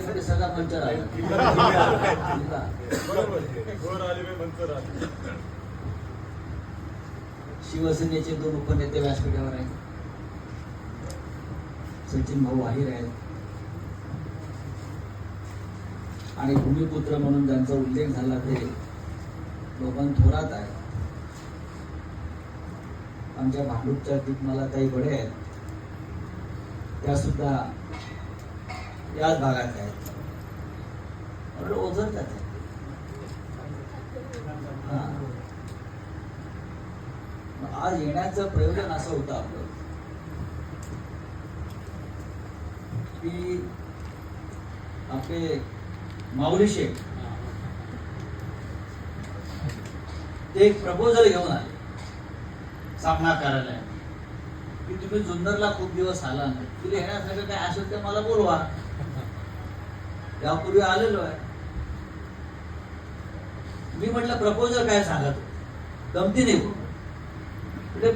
सगळा शिवसेनेचे दोन उपनेते व्यासपीठावर आहेत. सचिन भाऊ आहिर आहेत. आणि भूमिपुत्र म्हणून ज्यांचा उल्लेख झाला ते लोकां थोरात आहे आमच्या भांडूपच्या दीपमाला ताई बडे आहेत. त्या सुद्धा याच भागात आहेत म्हणलं ओझरतात. आहे आज येण्याचं प्रयोजन असं होतं आपलं. की आपले माऊली शेख ते एक प्रपोजल घेऊन आले. सामना कार्यालयात. की तुम्ही जुन्नरला खूप दिवस आला नाही. तुला येण्यासारखं काय असेल ते मला बोलवा. यापूर्वी आलेलो आहे. मी म्हटलं प्रपोजल काय सांगत? गमती नाही बोल म्हणजे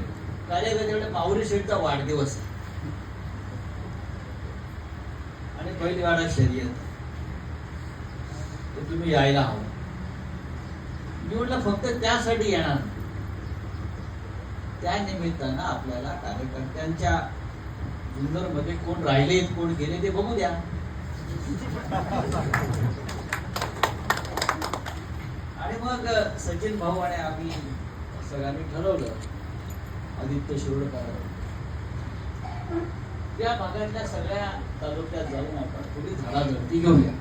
त्याच्याकडे माऊली शेठचा वाढदिवस आहे. आणि पहिली वाडा शर्यत तर तुम्ही यायला हवं. मी म्हटलं फक्त त्यासाठी येणार त्या निमित्तानं आपल्याला कार्यकर्त्यांच्या जुन्नरमध्ये कोण राहिले कोण गेले ते बघू द्या. आणि मग सचिन भाऊ आणि आम्ही सगळ्यांनी ठरवलं आदित्य शिरोडकर. त्या भागातल्या सगळ्या तालुक्यात जाऊन आपण थोडी झाडाझडती घेऊया.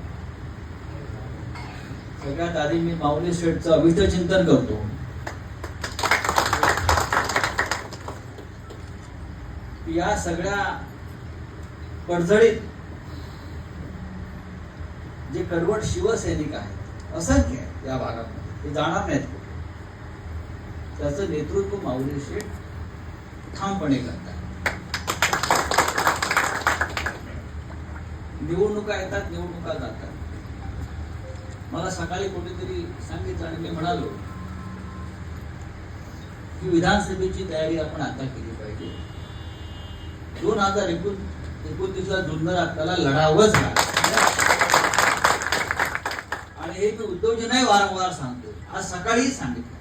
सगळ्यात आधी मी माऊली शेठचं अभिष्ट चिंतन करतो. या सगळ्या पडझडीत जे कडवट शिवसैनिक आहेत असंख्य आहेत या भागामध्ये. ते जाणार नाहीत त्याचं नेतृत्व माऊली शेठ ठामपणे करतात. निवडणुका येतात निवडणुका जातात. मला सकाळी कोणीतरी सांगितलं आणि मी म्हणालो की विधानसभेची तयारी आपण आता केली पाहिजे. दोन हजार एकूण एकोणतीसला जुन्नर आपल्याला लढावंच लागेल. हे मी उद्धवजींनाही वारंवार सांगतो आज सकाळीही सांगितलं.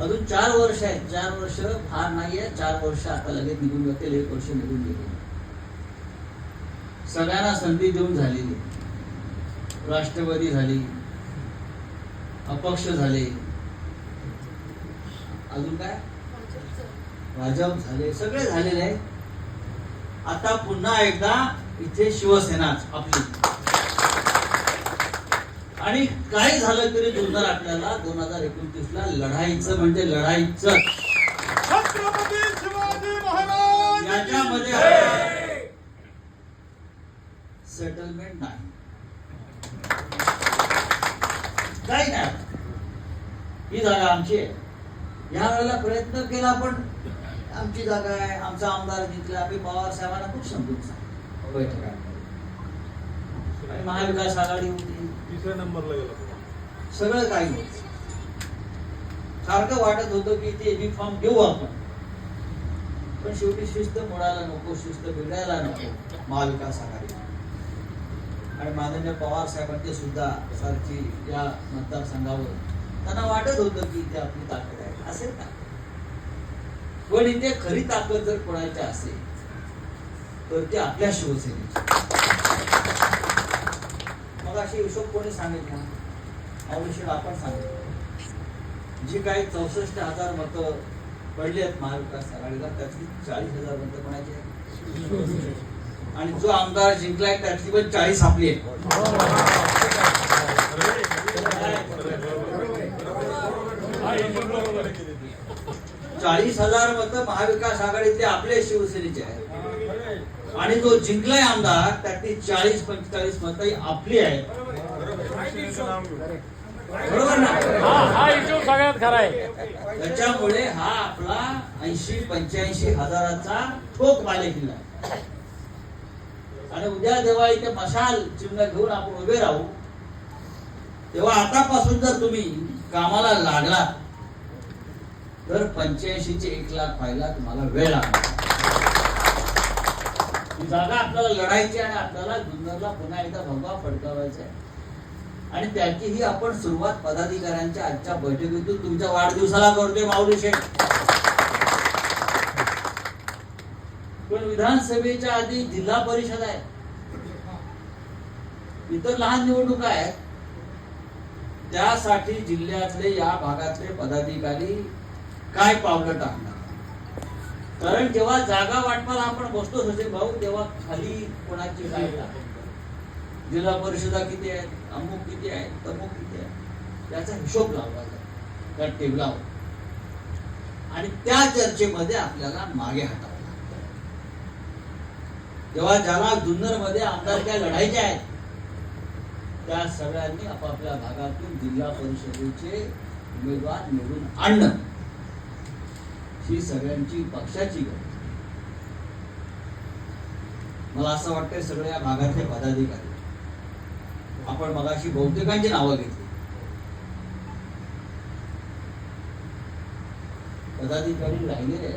अजून चार वर्ष आहेत. चार वर्ष फार नाहीये. चार वर्ष आता लगेच निघून जातील. एक वर्ष निघून गेले सगळ्यांना संधी देऊन झालेली. राष्ट्रवादी झाली. अपक्ष झाले. अजून काय? भाजप झाले. सगळे झालेले आहेत. आता पुन्हा एकदा इथे शिवसेनाच आपली. आणि काय झालं तरी जुन्नर आपल्याला दोन हजार एकोणतीस ला लढाईचं म्हणजे लढाईचं. याच्यामध्ये सेटलमेंट नाही. काही नाही. ही जागा आमची आहे. या वेळेला प्रयत्न केला पण आमची जागा आहे. आमचा आमदार जिंकला. आम्ही पवार साहेबांना खूप समजून सांगितलं आणि महाविकास आघाडी होती. तिसऱ्या नंबरला गेला. सगळं काही होत. सारखं वाटत होतं की ते बी फॉर्म देऊ आपण. पण शेवटी शिस्त मोडायला नको शिस्त बिघडायला नको महाविकास आघाडी. आणि माननीय पवार साहेबांचे सुद्धा सारखी या मतदारसंघावर त्यांना वाटत होतं की इथे आपली ताकद आहे. असेल का? पण इथे खरी ताकद जर कोणाची असेल तर ते आपल्या शिवसेने मग अशी हिशोब कोणी सांगितला? अवश्य आपण सांगितलं. जी काही चौसष्ट हजार मतं पडली आहेत महाविकास आघाडीला त्यातली चाळीस हजार मतं कोणाची आहेत? आणि जो आमदार जिंकलाय त्यातली पण चाळीस आपली आहे चाळीस हजार मत महाविकास आघाडीतले आपले शिवसेनेचे आहेत. आणि जो जिंकलाय आमदार त्यातली चाळीस पंचेचाळीस मतं आपली आहेत. बरोबर ना? सगळ्यात खरा आहे त्याच्यामुळे हा आपला ऐंशी पंच्याऐंशी हजाराचा ठोक माले किल्ला आहे. आणि उद्या जेव्हा इथे मशाल चिन्ह घेऊन आपण उभे राहू तेव्हा आतापासून जर तुम्ही कामाला लागलात तर पंच्याऐंशी चे एक लाख व्हायला तुम्हाला वेळ लागणार. ही जागा आपल्याला लढायची आणि आपल्याला जुन्नरला पुन्हा एकदा भगवा फडकावायचा आहे. आणि त्याची ही आपण सुरुवात पदाधिकाऱ्यांच्या आजच्या बैठकीतून तुमच्या वाढदिवसाला करतोय माऊली शेठ. पण विधानसभेच्या आधी जिल्हा परिषद आहे. इतर लहान निवडणुका आहेत. त्यासाठी जिल्ह्यातले या भागातले पदाधिकारी काय पावलं टाकणार? कारण जेव्हा जागा वाटपाला आपण बसतो सचिन भाऊ तेव्हा खाली कोणाची काय जिल्हा परिषदा किती आहेत अमुक किती आहेत तमुक किती आहेत याचा हिशोब लावला जातो. त्या टेबलावर. आणि त्या चर्चेमध्ये आपल्याला मागे हटावं लागतं. तेव्हा ज्याला जुन्नरमध्ये आमदारक्या लढायच्या आहेत त्या सगळ्यांनी आपापल्या भागातून जिल्हा परिषदेचे उमेदवार निवडून आणणं. ही सगळ्यांची पक्षाची गरज मला असं वाटतंय सगळ्या या भागातले पदाधिकारी. आपण मगाशी बहुतेकांची नावं घेतली. पदाधिकारी राहिलेले आहेत.